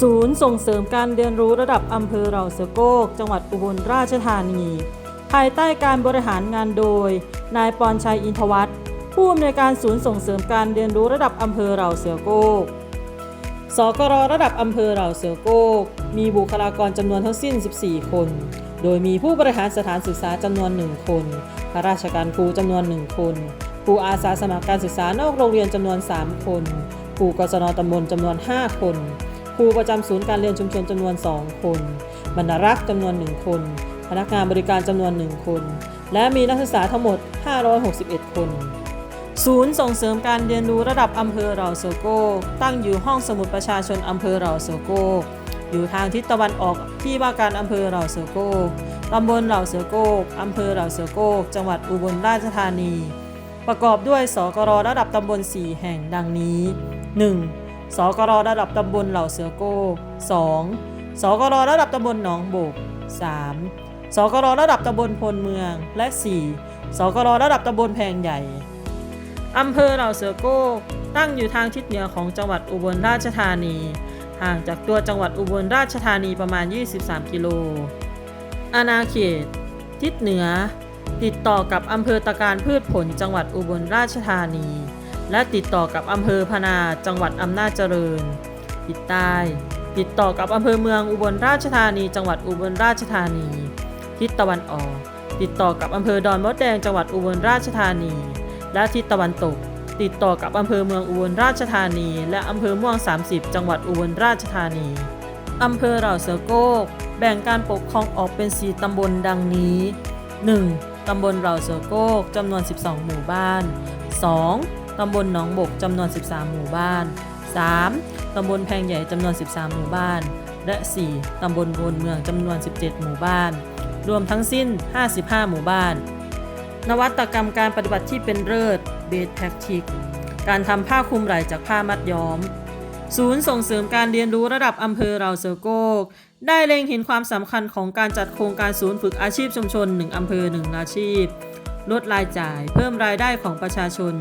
ศูนย์ส่งเสริมการเรียนรู้ระดับอำเภอเราเสือโก้จังหวัดอุบลราชธานี ภายใต้การบริหารงานโดย นายปอนชัยอินทวัฒน์ผู้อำนวยการศูนย์ส่งเสริมการเรียนรู้ระดับอำเภอเราเสือโก้สกรระดับอำเภอเหล่าเสือโก้มีบุคลากรจำนวนทั้งสิ้น 14 คน โดยมีผู้บริหารสถานศึกษาจำนวน 1 คนข้าราชการครูจำนวน 1 คนครูอาสาสมัครการศึกษานอกโรงเรียนจำนวน 3 คนครูกศนตำบลจำนวน 5 คน ครูประจำศูนย์การเรียนชุมชนจำนวน 2 คน บรรณารักษ์จำนวน 1 คน พนักงานบริการจำนวน 1 คน และมีนักศึกษาทั้งหมด 561 คน ศูนย์ส่งเสริมการเรียนรู้ระดับอำเภอเราเซโก้ ตั้งอยู่ห้องสมุดประชาชนอำเภอเราเซโก้ อยู่ทางทิศตะวันออกที่ว่าการอำเภอเราเซโก้ตำบลเราเซโกอำเภอเราเซโกจังหวัดอุบลราชธานี ประกอบด้วยสกรระดับตำบล 4 แห่งดังนี้ 1. สกรระดับตำบลเหล่าเสือโก้ 2. สกรระดับตำบลหนองโบก 3. สกรระดับตำบลพลเมือง และ 4. สกรระดับตำบลแพงใหญ่ อำเภอเหล่าเสือโก้ ตั้งอยู่ทางทิศเหนือของจังหวัดอุบลราชธานี ห่างจากตัวจังหวัดอุบลราชธานีประมาณ 23 กิโล อาณาเขต ทิศเหนือ ติดต่อกับอำเภอตะการพืชผลจังหวัดอุบลราชธานี และติดต่อกับอำเภอพนาจังหวัดอำนาจเจริญทิศใต้ ติดต่อกับอำเภอเมืองอุบลราชธานี จังหวัดอุบลราชธานี ทิศตะวันออก ติดต่อกับอำเภอดอนมดแดงจังหวัดอุบลราชธานี และทิศตะวันตก ติดต่อกับอำเภอเมืองอุบลราชธานี และอำเภอม่วง 30 จังหวัดอุบลราชธานีอำเภอเหล่าเสือโก้แบ่งการปกครองออกเป็น 4 ตำบลดังนี้ 1. ตำบลเหล่าเสือโก้จำนวน 12 หมู่บ้าน 2. ตำบลหนองบกจำนวน 13 หมู่บ้าน 3. ตำบลแพงใหญ่จำนวน 13 หมู่บ้าน และ 4. ตำบลโพนเมืองจำนวน 17 หมู่บ้าน รวมทั้งสิ้น 55 หมู่บ้าน นวัตกรรมการปฏิบัติที่เป็นเลิศเบสแท็กติก การทำผ้าคลุมไหล่จากผ้ามัดย้อม ศูนย์ส่งเสริมการเรียนรู้ระดับอำเภอเราเซอร์โกก ได้เล็งเห็นความสำคัญของการจัดโครงการศูนย์ฝึกอาชีพชุมชน 1อำเภอ 1 อาชีพ ลดรายจ่าย เพิ่มรายได้ของประชาชน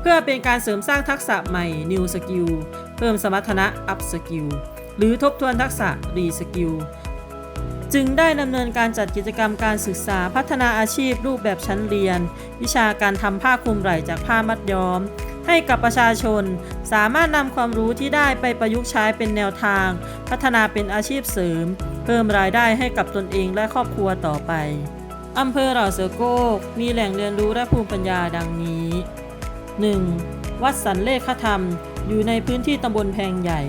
เพื่อเป็นการเสริมสร้างทักษะใหม่ New Skill เพิ่มสมรรถนะ Up Skill หรือทบทวนทักษะ Re Skill จึงได้ดำเนินการจัดกิจกรรมการศึกษาพัฒนาอาชีพรูปแบบชั้นเรียน วิชาการทำผ้าคลุมไหล่จากผ้ามัดย้อม ให้กับประชาชน สามารถนำความรู้ที่ได้ไปประยุกต์ใช้เป็นแนวทาง พัฒนาเป็นอาชีพเสริม เพิ่มรายได้ให้กับตนเองและครอบครัวต่อไปอำเภอเหล่าเสือโก้มีแหล่งเรียนรู้และภูมิปัญญาดังนี้ 1. วัดสันเลขธรรม อยู่ในพื้นที่ตำบลแพงใหญ่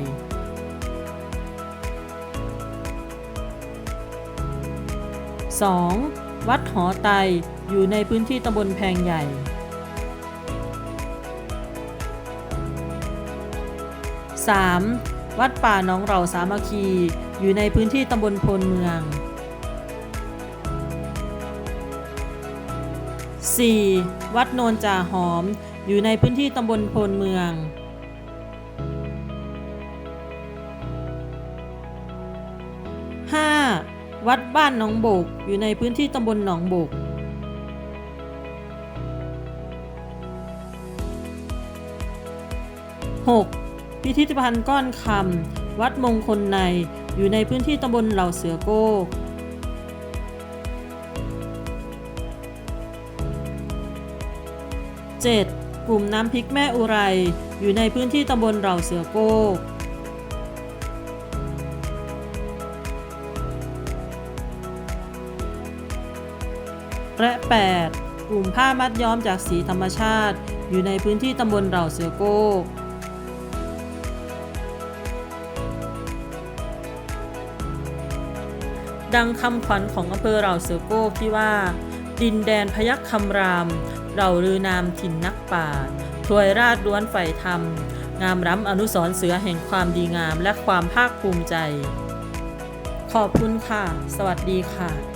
2. วัดหอไตอยู่ในพื้นที่ตำบลแพงใหญ่ 3. วัดป่าหนองเราสามัคคี อยู่ในพื้นที่ตำบลพลเมือง 4. วัดโนนจ่าหอม อยู่ในพื้นที่ตำบลพลเมือง 5. วัดบ้านหนองบก อยู่ในพื้นที่ตำบลหนองบก 6. พิพิธภัณฑ์ก้อนคำวัดมงคลใน อยู่ในพื้นที่ตำบลเหล่าเสือโก้ 7. กลุ่มน้ำพริกแม่อุไร อยู่ในพื้นที่ตำบลเหล่าเสือโก้และ 8. กลุ่มผ้ามัดย้อมจากสีธรรมชาติ อยู่ในพื้นที่ตำบลเหล่าเสือโก้ดังคำขวัญของอำเภอเหล่าเสือโก้ที่ว่า ดินแดนพยัคฆ์คำราม เราลือนามถิ่นนักป่าถวยราชล้วนใฝ่ธรรม งามร้ำอนุสรณ์เสือแห่งความดีงามและความภาคภูมิใจ ขอบคุณค่ะ สวัสดีค่ะ